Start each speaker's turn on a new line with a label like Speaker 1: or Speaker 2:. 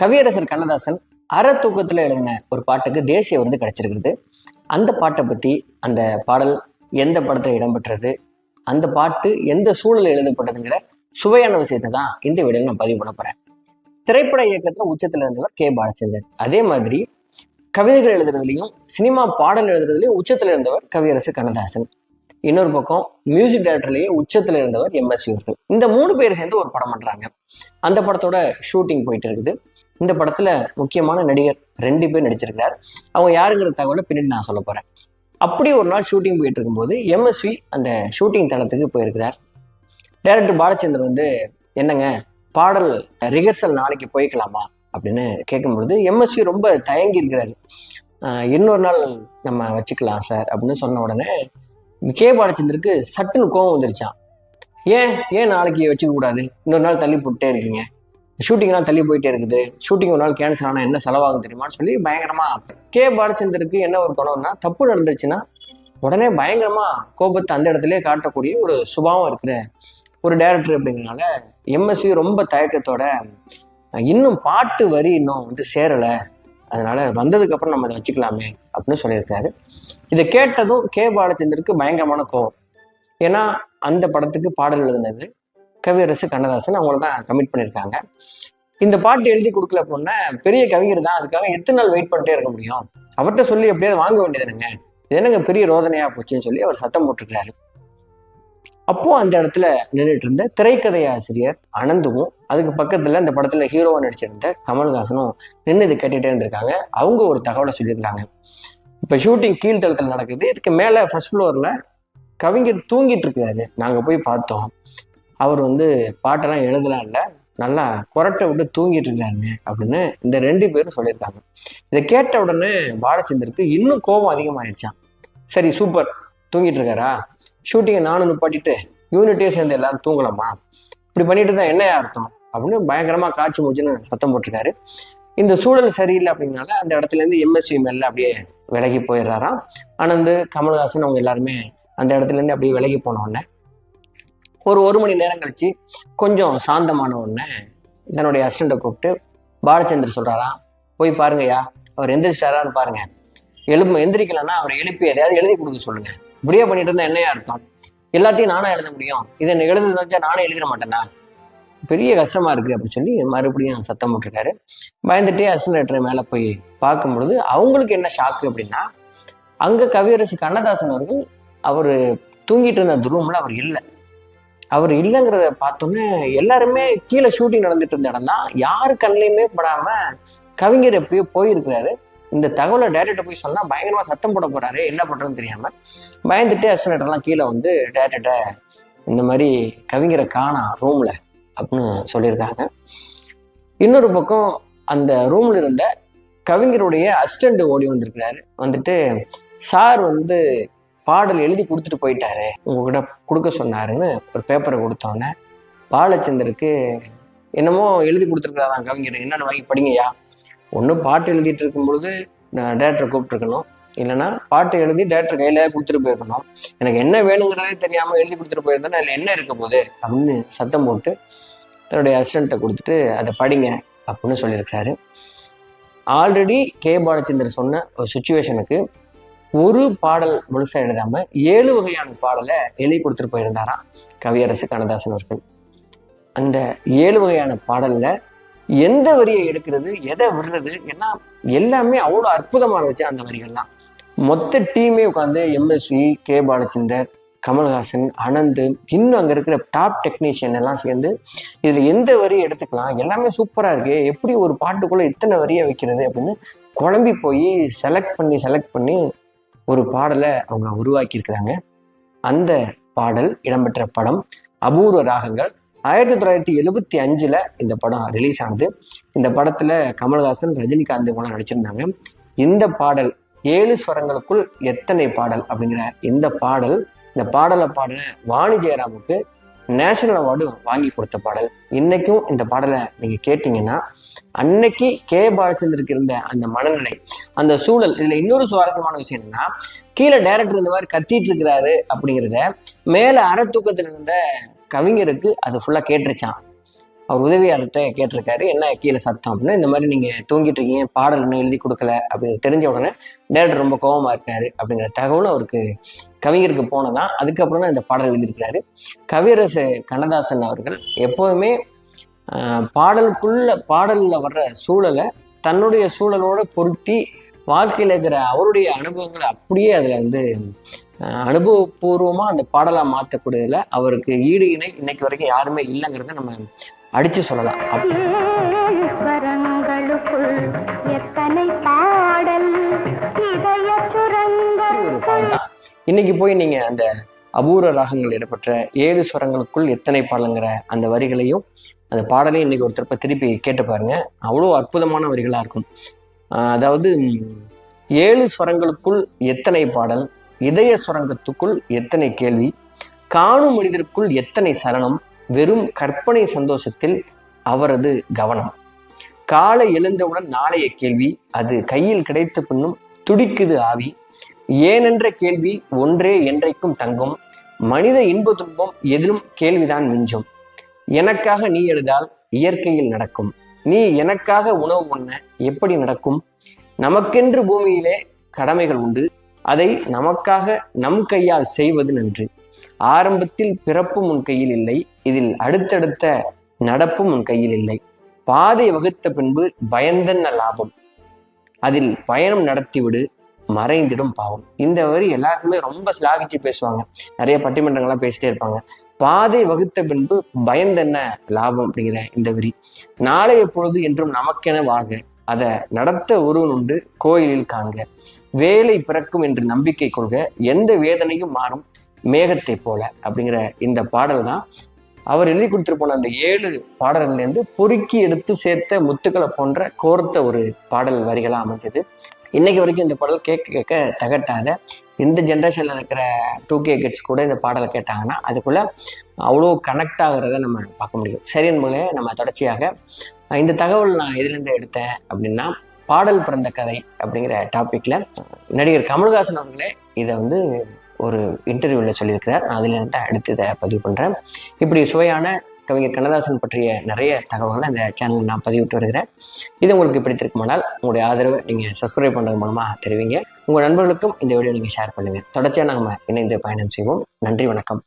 Speaker 1: கவியரசர் கண்ணதாசன் அற தூக்கத்துல எழுதின ஒரு பாட்டுக்கு தேசிய விருது கிடைச்சிருக்கிறது. அந்த பாட்டை பற்றி அந்த பாடல் எந்த படத்தில் இடம்பெற்றது அந்த பாட்டு எந்த சூழலில் எழுதப்பட்டதுங்கிற சுவையான விஷயத்தை தான் இந்த வீடியோவில் நான் பதிவு பண்ண போகிறேன் திரைப்பட இயக்கத்தில் உச்சத்தில் இருந்தவர் கே. பாலச்சந்தர். அதே மாதிரி கவிதைகள் எழுதுறதுலையும் சினிமா பாடல் எழுதுறதுலையும் உச்சத்தில் இருந்தவர் கவியரசு கண்ணதாசன். இன்னொரு பக்கம் மியூசிக் டைரக்டர்லேயே உச்சத்தில் இருந்தவர் எம்எஸ்சி அவர்கள் இந்த மூணு பேர் சேர்ந்து ஒரு படம் பண்ணுறாங்க அந்த படத்தோட ஷூட்டிங் போயிட்டு இருக்குது. இந்த படத்துல முக்கியமான நடிகர் ரெண்டு பேர் நடிச்சிருக்கிறார். அவங்க யாருங்கிற தகவலை பின்னாடி நான் சொல்ல போறேன். அப்படி ஒரு நாள் ஷூட்டிங் போயிட்டு இருக்கும்போது எம்எஸ்வி அந்த ஷூட்டிங் தளத்துக்கு போயிருக்கிறார். டைரக்டர் பாலச்சந்தர் வந்து என்னங்க பாடல் ரிஹர்சல் நாளைக்கு போய்க்கலாமா? அப்படின்னு கேட்கும்பொழுது எம்எஸ்வி ரொம்ப தயங்கி இருக்கிறாரு. இன்னொரு நாள் நம்ம வச்சுக்கலாம் சார் அப்படின்னு சொன்ன உடனே கே பாலச்சந்தருக்கு சட்டுன்னு கோவம் வந்துருச்சான் ஏன் ஏன் நாளைக்கு வச்சுக்க கூடாது? இன்னொரு நாள் தள்ளி போட்டே இருக்கீங்க. ஷூட்டிங்லாம் தள்ளி போயிட்டே இருக்குது. ஷூட்டிங் ஒரு நாள் கேன்சல் ஆனால் என்ன செலவாகும் தெரியுமான்னு சொல்லி பயங்கரமாக கே பாலச்சந்தருக்கு என்ன ஒரு குணம்னா தப்பு நடந்துச்சுன்னா உடனே பயங்கரமாக கோபத்தை அந்த இடத்துல காட்டக்கூடிய ஒரு சுபாவம் இருக்கிற ஒரு டேரக்டர் அப்படிங்கிறனால எம்எஸ்வி ரொம்ப தயக்கத்தோட இன்னும் பாட்டு வரி இன்னும் வந்து சேரலை. அதனால வந்ததுக்கப்புறம் நம்ம அதை வச்சுக்கலாமே அப்படின்னு சொல்லியிருக்காரு. இதை கேட்டதும் கே பாலச்சந்தருக்கு பயங்கரமான கோவம் ஏன்னா அந்த படத்துக்கு பாடல் எழுதினது கவியரசு கண்ணதாசன் அவங்கள தான் கமிட் பண்ணியிருக்காங்க. இந்த பாட்டு எழுதி கொடுக்கல அப்படின்னா பெரிய கவிஞர் தான். அதுக்காக எத்தனை நாள் வெயிட் பண்ணிட்டே இருக்க முடியும்? அவர்கிட்ட சொல்லி எப்படியாவது வாங்க வேண்டியதுனுங்க இது என்னங்க பெரிய ரோதனையா போச்சுன்னு சொல்லி அவர் சத்தம் போட்டிருக்கிறாரு. அப்போ அந்த இடத்துல நின்றுட்டு இருந்த திரைக்கதை ஆசிரியர் அனந்துவும் அதுக்கு பக்கத்துல இந்த படத்துல ஹீரோவா நடிச்சிருந்த கமல்ஹாசனும் நின்று இது கேட்டுட்டே இருந்திருக்காங்க. அவங்க ஒரு தகவலை சொல்லியிருக்கிறாங்க. இப்ப ஷூட்டிங் கீழ்த்தளத்தில் நடக்குது. இதுக்கு மேல ஃபர்ஸ்ட் ஃப்ளோர்ல கவிஞர் தூங்கிட்டு இருக்கிறாரு. நாங்க போய் பார்த்தோம். அவர் வந்து பாட்டெல்லாம் எழுதலாம் இல்லை. நல்லா குரட்டை விட்டு தூங்கிட்டு இருக்காருங்க அப்படின்னு இந்த ரெண்டு பேரும் சொல்லியிருக்காங்க. இதை கேட்ட உடனே பாலச்சந்தருக்கு இன்னும் கோபம் அதிகமாயிருச்சான் சரி சூப்பர் தூங்கிட்டு இருக்காரா? ஷூட்டிங்கை நானும் நிப்பாட்டிட்டு யூனிட்டே சேர்ந்து எல்லாரும் தூங்கலாமா? இப்படி பண்ணிட்டு தான் என்ன அர்த்தம்? அப்படின்னு பயங்கரமா காய்ச்சி மூச்சுன்னு சத்தம் போட்டிருக்காரு. இந்த சூழல் சரியில்லை அப்படிங்கனால அந்த இடத்துல இருந்து எம்எஸ்வி மேல அப்படியே விலகி போயிடுறாராம். ஆனந்த் கமல்ஹாசன் அவங்க எல்லாருமே அந்த இடத்துல இருந்து அப்படியே விலகி போன உடனே ஒரு ஒரு மணி நேரம் கழிச்சு கொஞ்சம் சாந்தமான உடனே தன்னுடைய அசிஸ்டண்ட்டை கூப்பிட்டு பாலச்சந்தர் சொல்கிறாரா போய் பாருங்கய்யா அவர் எந்திரிச்சிட்டாரான்னு பாருங்க. எழுப்பு எந்திரிக்கலன்னா அவரை எழுப்பி எதையாவது எழுதி கொடுக்க சொல்லுங்க. இப்படியே பண்ணிட்டு இருந்தா என்னையா அர்த்தம்? எல்லாத்தையும் நானா எழுத முடியும். இதை என்ன எழுத வச்சா நானே எழுதிட மாட்டேனா? பெரிய கஷ்டமா இருக்கு அப்படின்னு சொல்லி மறுபடியும் சத்தம் போட்டிருக்காரு. பயந்துட்டே அசிஸ்டன்ட் மேலே போய் பார்க்கும் பொழுது அவங்களுக்கு என்ன ஷாக்கு அப்படின்னா அங்க கவியரசு கண்ணதாசன் அவர்கள் அவர் தூங்கிட்டு இருந்த அந்த ரூம்ல அவர் இல்லை. அவர் இல்லைங்கிறத பார்த்தோன்னே எல்லாருமே கீழே ஷூட்டிங் நடந்துட்டு இருந்த இடம் தான். யார் கண்ணிலையுமே படாம கவிஞர் எப்பயோ போயிருக்கிறாரு. இந்த தகவலை டேரக்டர் போய் சொன்னா பயங்கரமா சத்தம் போட போறாரு. என்ன பண்றதுன்னு தெரியாம பயந்துட்டு அசிஸ்டன்ட் கீழே வந்து டேரக்டர்கிட்ட இந்த மாதிரி கவிஞரை காணா ரூம்ல அப்படின்னு சொல்லியிருக்காங்க. இன்னொரு பக்கம் அந்த ரூம்ல இருந்த கவிஞருடைய அசிஸ்டண்ட் ஓடி வந்திருக்கிறாரு. வந்துட்டு சார் வந்து பாடல் எழுதி கொடுத்துட்டு போயிட்டாரு. உங்ககிட்ட கொடுக்க சொன்னாருன்னு ஒரு பேப்பரை கொடுத்தோன்னே பாலச்சந்தருக்கு என்னமோ எழுதி கொடுத்துருக்காராம் கவிஞர் என்னென்னு வாங்கி படிங்கய்யா. ஒன்று பாட்டு எழுதிட்டு இருக்கும் பொழுது நான் டேரக்டரை கூப்பிட்டுருக்கணும். இல்லைன்னா பாட்டு எழுதி டேரக்டர் கையில கொடுத்துட்டு போயிருக்கணும். எனக்கு என்ன வேணுங்கிறதே தெரியாமல் எழுதி கொடுத்துட்டு போயிருந்தேன்னா அதில் என்ன இருக்க போகுது? அப்படின்னு சத்தம் போட்டு தன்னுடைய அசிஸ்டண்ட்டை கொடுத்துட்டு அதை படிங்க அப்படின்னு சொல்லியிருக்கிறாரு. ஆல்ரெடி கே பாலச்சந்தர் சொன்ன ஒரு சுச்சுவேஷனுக்கு ஒரு பாடல் முழுசா எழுதாம ஏழு வகையான பாடலை எழுதி கொடுத்துட்டு போயிருந்தாராம் கவியரசு கண்ணதாசன் அவர்கள். அந்த ஏழு வகையான பாடல்ல எந்த வரியை எடுக்கிறது எதை விடுறது ஏன்னா எல்லாமே அவ்வளோ அற்புதமாக இருந்துச்சு அந்த வரிகள்லாம். மொத்த டீமே உட்காந்து எம்எஸ்வி கே பாலச்சந்தர் கமல்ஹாசன் அனந்த் இன்னும் அங்கே இருக்கிற டாப் டெக்னீஷியன் எல்லாம் சேர்ந்து இதில் எந்த வரியை எடுத்துக்கலாம் எல்லாமே சூப்பராக இருக்கு எப்படி ஒரு பாட்டுக்குள்ளே இத்தனை வரியை வைக்கிறது அப்படின்னு குழம்பி போய் செலக்ட் பண்ணி செலக்ட் பண்ணி ஒரு பாடலை அவங்க உருவாக்கியிருக்கிறாங்க. அந்த பாடல் இடம்பெற்ற படம் அபூர்வ ராகங்கள். ஆயிரத்தி தொள்ளாயிரத்தி எழுபத்தி அஞ்சில் இந்த படம் ரிலீஸ் ஆனது. இந்த படத்தில் கமல்ஹாசன் ரஜினிகாந்த் இவங்களாம் நடிச்சிருந்தாங்க. இந்த பாடல் ஏழு ஸ்வரங்களுக்குள் எத்தனை பாடல் அப்படிங்கிற இந்த பாடல் இந்த பாடலை பாடின வாணி ஜெயராமுக்கு நேஷனல் அவார்டு வாங்கி கொடுத்த பாடல். இன்னைக்கும் இந்த பாடலை நீங்க கேட்டீங்கன்னா அன்னைக்கு கே. பாலச்சந்தருக்கு இருந்த அந்த மனநிலை அந்த சூழல் இதுல இன்னொரு சுவாரஸ்யமான விஷயம் என்னன்னா கீழே டைரக்டர் இந்த மாதிரி கத்திட்டு இருக்கிறாரு அப்படிங்கிறத மேல அற இருந்த கவிஞருக்கு அது ஃபுல்லா கேட்டுருச்சான் அவர் உதவியாளர்கிட்ட கேட்டிருக்காரு என்ன கீழே சத்தம்? அப்படின்னா. இந்த மாதிரி நீங்கள் தூங்கிட்டு இருக்கீங்க பாடல் இன்னும் எழுதி கொடுக்கல அப்படின்னு தெரிஞ்ச உடனே டேரக்டர் ரொம்ப கோவமா இருக்காரு அப்படிங்கிற தகவலும் அவருக்கு கவிஞருக்கு போனதான் அதுக்கப்புறம் தான் இந்த பாடல் எழுதியிருக்கிறாரு. கவியரசு கண்ணதாசன் அவர்கள் எப்போதுமே பாடலுக்குள்ள பாடலில் வர்ற சூழலை தன்னுடைய சூழலோட பொருத்தி வாழ்க்கையில் இருக்கிற அவருடைய அனுபவங்களை அப்படியே அதில் வந்து அனுபவபூர்வமாக அந்த பாடலாக மாற்றக்கூடியதில் அவருக்கு ஈடு இணை இன்னைக்கு வரைக்கும் யாருமே இல்லைங்கிறத நம்ம அடித்து சொல்லலாம். இன்னைக்கு போய் நீங்க அந்த அபூர்வ ராகங்கள் இடம்பெற்ற ஏழு ஸ்வரங்களுக்குள் எத்தனை பாடலுங்கிற அந்த வரிகளையும் அந்த பாடலையும் இன்னைக்கு ஒரு திருப்ப திருப்பி கேட்டு பாருங்க. அவ்வளோ அற்புதமான வரிகளா இருக்கும். ஆஹ் அதாவது ஏழு ஸ்வரங்களுக்குள் எத்தனை பாடல் இதய சுரங்கத்துக்குள் எத்தனை கேள்வி காணும் மனிதருக்குள் எத்தனை சரணம் வெறும் கற்பனை சந்தோஷத்தில் அவரது கவனம். காலை எழுந்தவுடன் நாளைய கேள்வி அது கையில் கிடைத்த பின்னும் துடிக்குது ஆவி. ஏனென்ற கேள்வி ஒன்றே என்றைக்கும் தங்கும். மனித இன்ப துன்பம் எதிலும் கேள்விதான் மிஞ்சும். எனக்காக நீ எழுதால் இயற்கையில் நடக்கும். நீ எனக்காக உணவு உண்ண எப்படி நடக்கும்? நமக்கென்று பூமியிலே கடமைகள் உண்டு. அதை நமக்காக நம் கையால் செய்வது நன்று. ஆரம்பத்தில் பிறப்பும் உன் கையில் இல்லை. இதில் அடுத்தடுத்த நடப்பும் உன் கையில் இல்லை. பாதை வகுத்த பின்பு பயந்தென்ன லாபம். அதில் பயணம் நடத்திவிடு மறைந்திடும் பாவம். இந்த வரி எல்லாருக்குமே ரொம்ப சிலாகிச்சு பேசுவாங்க. நிறைய பட்டிமன்றங்கள்லாம் பேசிட்டே இருப்பாங்க. பாதை வகுத்த பின்பு பயந்தென்ன லாபம் அப்படிங்கிற இந்த வரி. நாளைய பொழுது என்றும் நமக்கென வாழ்க. அதை நடத்த ஒருவன் உண்டு கோயிலில் காண்க. வேலை பிறக்கும் என்று நம்பிக்கை கொள்க. எந்த வேதனையும் மாறும் மேகத்தை போல அப்படிங்கிற இந்த பாடல் தான் அவர் எழுதி கொடுத்துட்டு போன அந்த ஏழு பாடல்கள்லேருந்து பொறுக்கி எடுத்து சேர்த்த முத்துக்களை போன்ற கோர்த்த ஒரு பாடல் வரிகளாக அமைஞ்சது. இன்னைக்கு வரைக்கும் இந்த பாடல் கேட்க கேட்க தகட்டாத இந்த ஜென்ரேஷனில் இருக்கிற டூ கே கிட்ஸ் கூட இந்த பாடலை கேட்டாங்கன்னா அதுக்குள்ளே அவ்வளோ கனெக்ட் ஆகிறத நம்ம பார்க்க முடியும். சரி என்பதே நம்ம தொடர்ச்சியாக இந்த தகவல் நான் எதுலேருந்து எடுத்தேன் அப்படின்னா பாடல் பிறந்த கதை அப்படிங்கிற டாப்பிக்கில் நடிகர் கமல்ஹாசன் அவர்களே இதை வந்து ஒரு இன்டர்வியூவில் சொல்லியிருக்கிறார். நான் அதில் தான் அடுத்து இதை பதிவு பண்ணுறேன் இப்படி சுவையான கவிஞர் கண்ணதாசன் பற்றிய நிறைய தகவல்களை இந்த சேனலில் நான் பதிவிட்டு வருகிறேன். இது உங்களுக்கு பிடித்திருக்குமானால் உங்களுடைய ஆதரவை நீங்கள் சப்ஸ்கிரைப் பண்ணுறது மூலமாக தெரிவிங்க. உங்கள் நண்பர்களுக்கும் இந்த வீடியோ நீங்கள் ஷேர் பண்ணுங்கள் தொடர்ச்சியாக நம்ம இணைந்து பயணம் செய்வோம். நன்றி வணக்கம்.